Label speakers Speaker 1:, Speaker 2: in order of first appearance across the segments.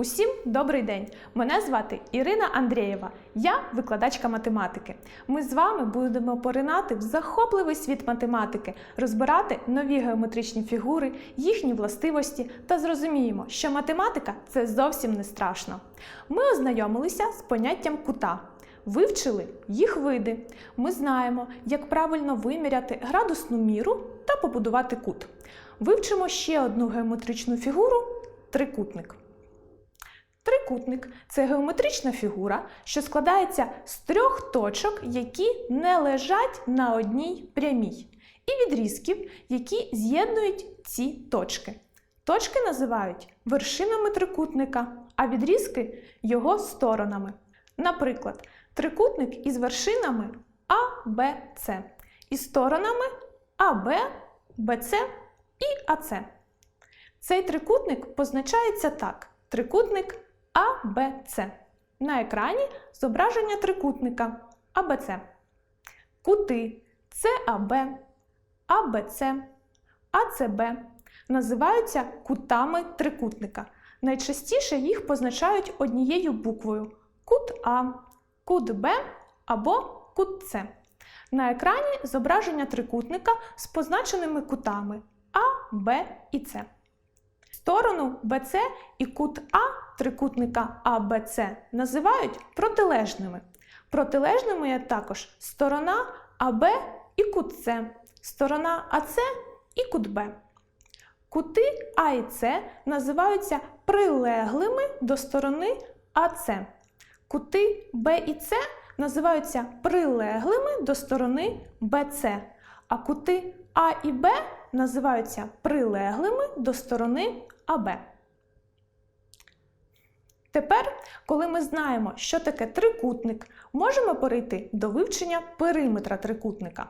Speaker 1: Усім добрий день! Мене звати Ірина Андрієва. Я викладачка математики. Ми з вами будемо поринати в захопливий світ математики, розбирати нові геометричні фігури, їхні властивості та зрозуміємо, що математика це зовсім не страшно. Ми ознайомилися з поняттям кута. Вивчили їх види. Ми знаємо, як правильно виміряти градусну міру та побудувати кут. Вивчимо ще одну геометричну фігуру трикутник. Трикутник це геометрична фігура, що складається з трьох точок, які не лежать на одній прямій, і відрізків, які з'єднують ці точки. Точки називають вершинами трикутника, а відрізки його сторонами. Наприклад, трикутник із вершинами А, Б, С, і сторонами АБ, БЦ і АЦ. Цей трикутник позначається так: трикутник АБЦ. На екрані зображення трикутника АБЦ. Кути САБ, АБЦ, АЦБ називаються кутами трикутника. Найчастіше їх позначають однією буквою кут А, кут Б або кут С. На екрані зображення трикутника з позначеними кутами А, Б і С. Сторону BC і кут А трикутника ABC називають протилежними. Протилежними є також сторона АБ і кут С, сторона АС і кут Б. Кути А і С називаються прилеглими до сторони АС. Кути Б і С називаються прилеглими до сторони БЦ, а кути А і Б називаються прилеглими до сторони АБ. Тепер, коли ми знаємо, що таке трикутник, можемо перейти до вивчення периметра трикутника.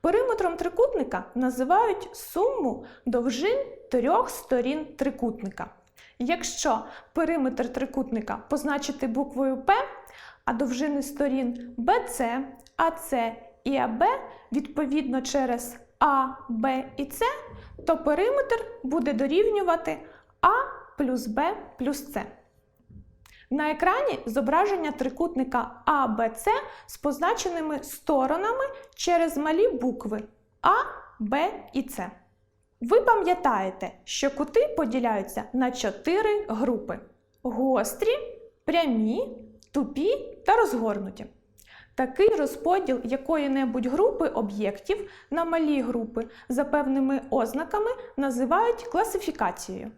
Speaker 1: Периметром трикутника називають суму довжин трьох сторін трикутника. Якщо периметр трикутника позначити буквою П, а довжини сторін BC, AC і АБ відповідно через А, Б і С, то периметр буде дорівнювати А плюс Б плюс С. На екрані зображення трикутника АБЦ з позначеними сторонами через малі букви А, Б і С. Ви пам'ятаєте, що кути поділяються на чотири групи: гострі, прямі, тупі та розгорнуті. Такий розподіл якої-небудь групи об'єктів на малі групи за певними ознаками називають класифікацією.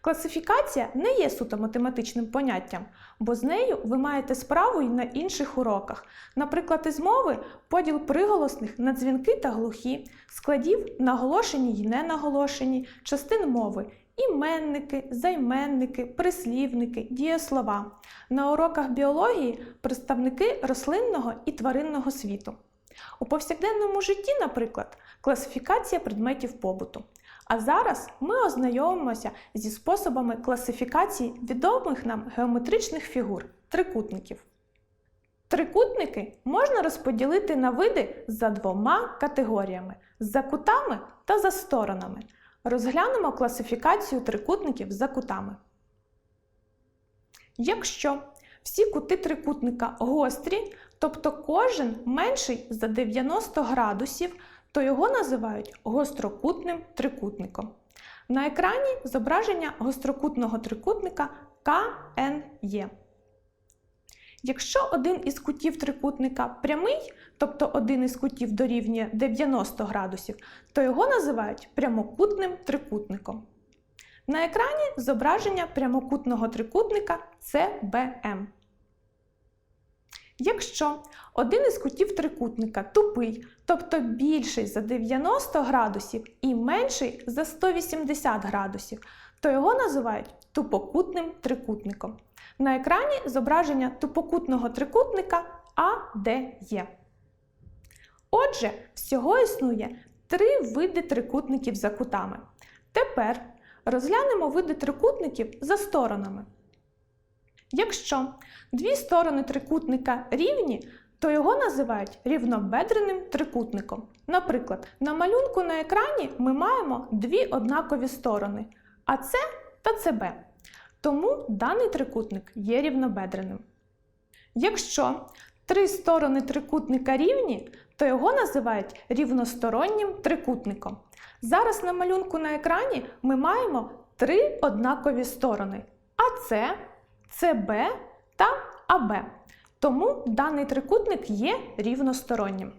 Speaker 1: Класифікація не є суто математичним поняттям, бо з нею ви маєте справу й на інших уроках. Наприклад, із мови поділ приголосних на дзвінки та глухі, складів наголошені й ненаголошені, частин мови, іменники, займенники, прислівники, дієслова. На уроках біології представники рослинного і тваринного світу. У повсякденному житті, наприклад, класифікація предметів побуту. А зараз ми ознайомимося зі способами класифікації відомих нам геометричних фігур трикутників. Трикутники можна розподілити на види за двома категоріями за кутами та за сторонами. Розглянемо класифікацію трикутників за кутами. Якщо всі кути трикутника гострі, тобто кожен менший за 90 градусів, то його називають гострокутним трикутником. На екрані зображення гострокутного трикутника КНЄ. Якщо один із кутів трикутника прямий, тобто один із кутів дорівнює 90 градусів, то його називають прямокутним трикутником. На екрані зображення прямокутного трикутника CBM. Якщо один із кутів трикутника тупий, тобто більший за 90 градусів і менший за 180 градусів, то його називають тупокутним трикутником. На екрані зображення тупокутного трикутника ADE. Отже, всього існує три види трикутників за кутами. Тепер розглянемо види трикутників за сторонами. Якщо дві сторони трикутника рівні, то його називають рівнобедреним трикутником. Наприклад, на малюнку на екрані ми маємо дві однакові сторони АЦ та ЦБ. Тому даний трикутник є рівнобедреним. Якщо три сторони трикутника рівні, то його називають рівностороннім трикутником. Зараз на малюнку на екрані ми маємо три однакові сторони АС, СБ та АБ. Тому даний трикутник є рівностороннім.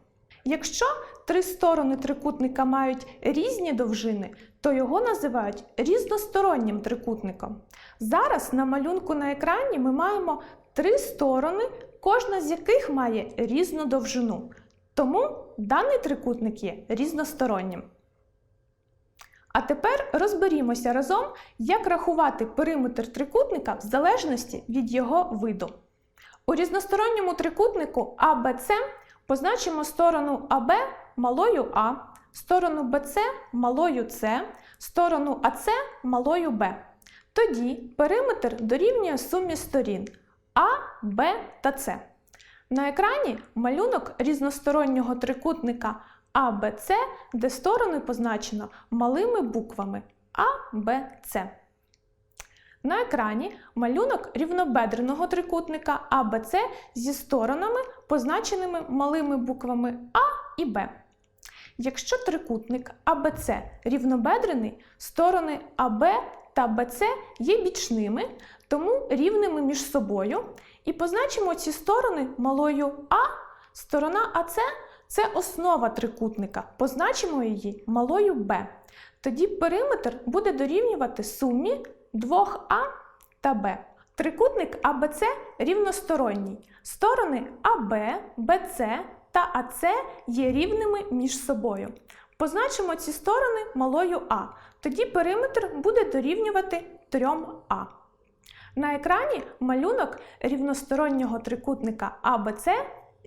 Speaker 1: Якщо три сторони трикутника мають різні довжини, то його називають різностороннім трикутником. Зараз на малюнку на екрані ми маємо три сторони, кожна з яких має різну довжину. Тому даний трикутник є різностороннім. А тепер розберімося разом, як рахувати периметр трикутника в залежності від його виду. У різносторонньому трикутнику ABC позначимо сторону АБ малою А, сторону BC малою С, сторону АС малою Б. Тоді периметр дорівнює сумі сторін А, Б та С. На екрані малюнок різностороннього трикутника ABC, де сторони позначено малими буквами А, Б, С. На екрані малюнок рівнобедреного трикутника ABC зі сторонами, позначеними малими буквами А і Б. Якщо трикутник ABC рівнобедрений, сторони АБ та BC є бічними, тому рівними між собою, і позначимо ці сторони малою А, сторона АС це основа трикутника, позначимо її малою Б. Тоді периметр буде дорівнювати сумі 2А та Б. Трикутник АБЦ рівносторонній. Сторони АБ, БЦ та АЦ є рівними між собою. Позначимо ці сторони малою А. Тоді периметр буде дорівнювати 3А. На екрані малюнок рівностороннього трикутника АБЦ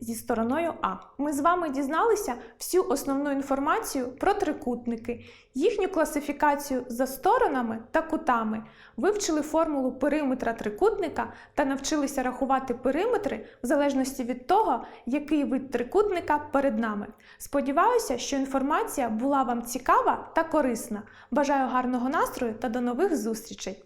Speaker 1: зі стороною А. Ми з вами дізналися всю основну інформацію про трикутники, їхню класифікацію за сторонами та кутами, вивчили формулу периметра трикутника та навчилися рахувати периметри в залежності від того, який вид трикутника перед нами. Сподіваюся, що інформація була вам цікава та корисна. Бажаю гарного настрою та до нових зустрічей!